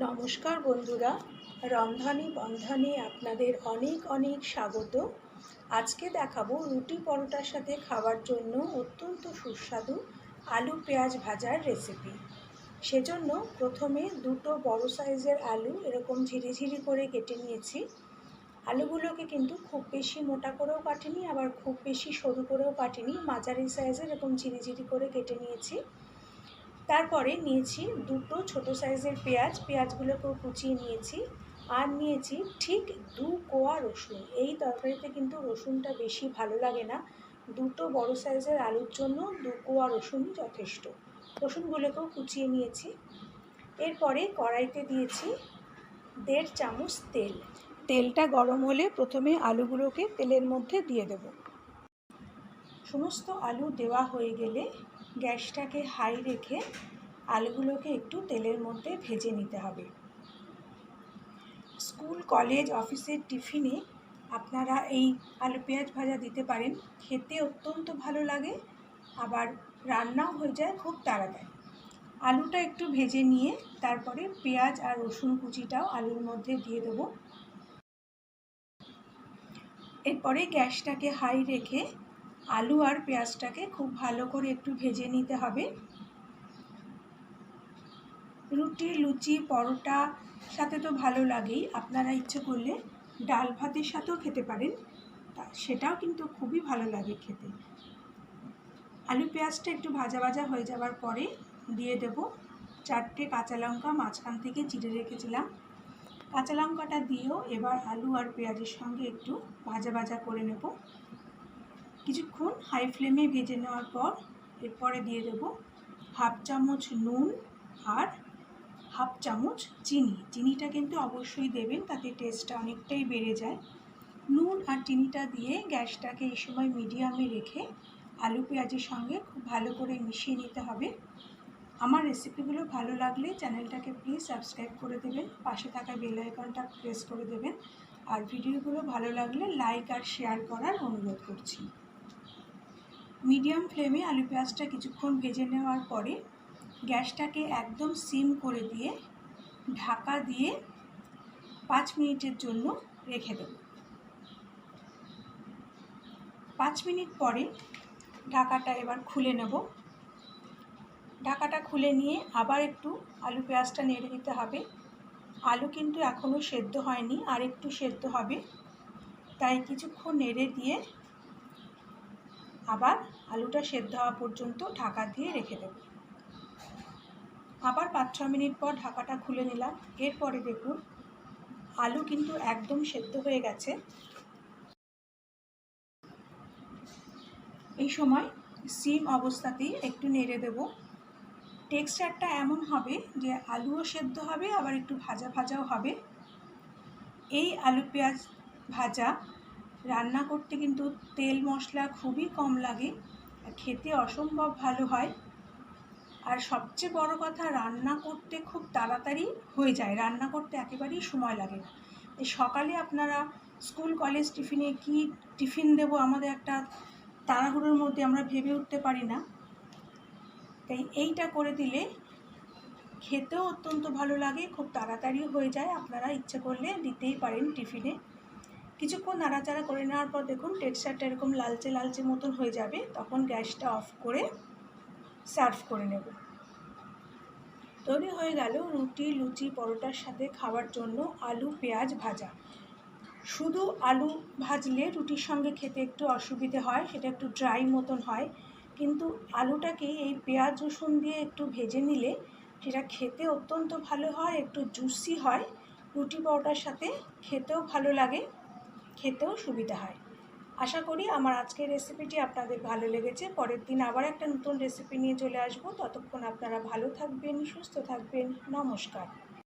নমস্কার বন্ধুরা রন্ধনে বন্ধনে আপনাদের অনেক অনেক স্বাগত। আজকে দেখাবো রুটি পরোটার সাথে খাওয়ার জন্য অত্যন্ত সুস্বাদু আলু পেঁয়াজ ভাজার রেসিপি সেজন্য প্রথমে দুটো বড় সাইজের আলু এরকম ঝিরিঝিরি করে কেটে নিয়েছি। আলুগুলোকে কিন্তু খুব বেশি মোটা করেও কাটিনি, আবার খুব বেশি সরু করেও কাটিনি, মাঝারি সাইজের এরকম ঝিরিঝিরি করে কেটে নিয়েছি। তারপরে নিয়েছি দুটো ছোট সাইজের পেঁয়াজ, পেঁয়াজগুলোকেও কুচিয়ে নিয়েছি আর নিয়েছি ঠিক দু কোয়া রসুন। এই তরকারিতে কিন্তু রসুনটা বেশি ভালো লাগে না। দুটো বড় সাইজের আলুর জন্য দু কোয়া রসুনই যথেষ্ট। রসুনগুলোকেও কুচিয়ে নিয়েছি। এরপরে কড়াইতে দিয়েছি দেড় চামচ তেল। তেলটা গরম হলে প্রথমে আলুগুলোকে তেলের মধ্যে দিয়ে দেব। সমস্ত আলু দেওয়া হয়ে গেলে গ্যাসটাকে হাই রেখে আলুগুলোকে একটু তেলের মধ্যে ভেজে নিতে হবে। স্কুল, কলেজ, অফিসের টিফিনে আপনারা এই আলু পেঁয়াজ ভাজা দিতে পারেন। খেতে অত্যন্ত ভালো লাগে, আবার রান্নাও হয়ে যায় খুব তাড়াতাড়ি। আলুটা একটু ভেজে নিয়ে তারপরে পেঁয়াজ আর রসুন কুচিটাও আলুর মধ্যে দিয়ে দেবো। এরপরে গ্যাসটাকে হাই রেখে আলু আর পেঁয়াজটাকে খুব ভালো করে একটু ভেজে নিতে হবে। রুটি, লুচি, পরোটা সাথে তো ভালো লাগেই। আপনারা ইচ্ছে করলে ডাল ভাতের সাথেও খেতে পারেন। তা সেটাও কিন্তু খুবই ভালো লাগে খেতে। আলু পেঁয়াজটা একটু ভাজা ভাজা হয়ে যাওয়ার পরে দিয়ে দেব চারটে কাঁচা লঙ্কা, মাঝখান থেকে চিড়ে রেখেছিলাম। কাঁচা লঙ্কাটা দিয়েও এবার আলু আর পেঁয়াজের সঙ্গে একটু ভাজা ভাজা করে নেব। কিছুক্ষণ হাই ফ্লেমে ভেজে নেওয়ার পর এরপরে দিয়ে দেব হাফ চামচ নুন আর হাফ চামচ চিনি। চিনিটা কিন্তু অবশ্যই দেবেন, তাতে টেস্টটা অনেকটাই বেড়ে যায়। নুন আর চিনিটা দিয়ে গ্যাসটাকে এই সময় মিডিয়ামে রেখে আলু পেঁয়াজের সঙ্গে খুব ভালো করে মিশিয়ে নিতে হবে। আমার রেসিপিগুলো ভালো লাগলে চ্যানেলটাকে প্লিজ সাবস্ক্রাইব করে দেবেন, পাশে থাকা বেল আইকনটা প্রেস করে দেবেন। আর ভিডিওগুলো ভালো লাগলে লাইক আর শেয়ার করার অনুরোধ করছি। মিডিয়াম ফ্লেমে আলু পেঁয়াজটা কিছুক্ষণ ভেজে নেওয়ার পরে গ্যাসটাকে একদম সিম করে দিয়ে ঢাকা দিয়ে পাঁচ মিনিটের জন্য রেখে দেব। পাঁচ মিনিট পরে ঢাকাটা এবার খুলে নেব। ঢাকাটা খুলে নিয়ে আবার একটু আলু পেঁয়াজটা নেড়ে দিতে হবে। আলু কিন্তু এখনও সেদ্ধ হয়নি আর একটু সেদ্ধ হবে। তাই কিছুক্ষণ নেড়ে দিয়ে আবার আলুটা সেদ্ধ হওয়া পর্যন্ত ঢাকা দিয়ে রেখে দেব। আবার পাঁচ ছ মিনিট পর ঢাকাটা খুলে নিলাম। এরপরে দেখুন, আলু কিন্তু একদম সেদ্ধ হয়ে গেছে। এই সময় সিম অবস্থাতেই একটু নেড়ে দেব। টেক্সচারটা এমন হবে যে আলুও সেদ্ধ হবে, আবার একটু ভাজা ভাজাও হবে। এই আলু পেঁয়াজ ভাজা রান্না করতে কিন্তু তেল মশলা খুবই কম লাগে খেতে অসম্ভব ভালো হয়। আর সবচেয়ে বড় কথা, রান্না করতে খুব তাড়াতাড়ি হয়ে যায়। রান্না করতে একেবারেই সময় লাগে না। এই সকালে আপনারা স্কুল, কলেজ টিফিনে কি টিফিন দেব আমাদের একটা তাড়াহুড়োর মধ্যে আমরা ভেবে উঠতে পারি না। তাই এইটা করে দিলে খেতেও অত্যন্ত ভালো লাগে, খুব তাড়াতাড়ি হয়ে যায়। আপনারা ইচ্ছে করলে দিতেই পারেন টিফিনে। কিছুক্ষণ নাড়াচাড়া করে নেওয়ার পর দেখুন টেক্সচারটা এরকম লালচে লালচে মতন হয়ে যাবে, তখন গ্যাসটা অফ করে সার্ভ করে নেব। তৈরি হয়ে গেল রুটি, লুচি, পরোটার সাথে খাওয়ার জন্য আলু, পেঁয়াজ ভাজা। শুধু আলু ভাজলে রুটির সঙ্গে খেতে একটু অসুবিধে হয়, সেটা একটু ড্রাই মতন হয়, কিন্তু আলুটাকে এই পেঁয়াজ, রসুন দিয়ে একটু ভেজে নিলে সেটা খেতে অত্যন্ত ভালো হয়, একটু জুসি হয়, রুটি, পরোটার সাথে খেতেও ভালো লাগে। খেতেও সুবিধা হয়। আশা করি আমার আজকের রেসিপিটি আপনাদের ভালো লেগেছে। পরের দিন আবার একটা নতুন রেসিপি নিয়ে চলে আসব। ততক্ষণ আপনারা ভালো থাকবেন, সুস্থ থাকবেন। নমস্কার।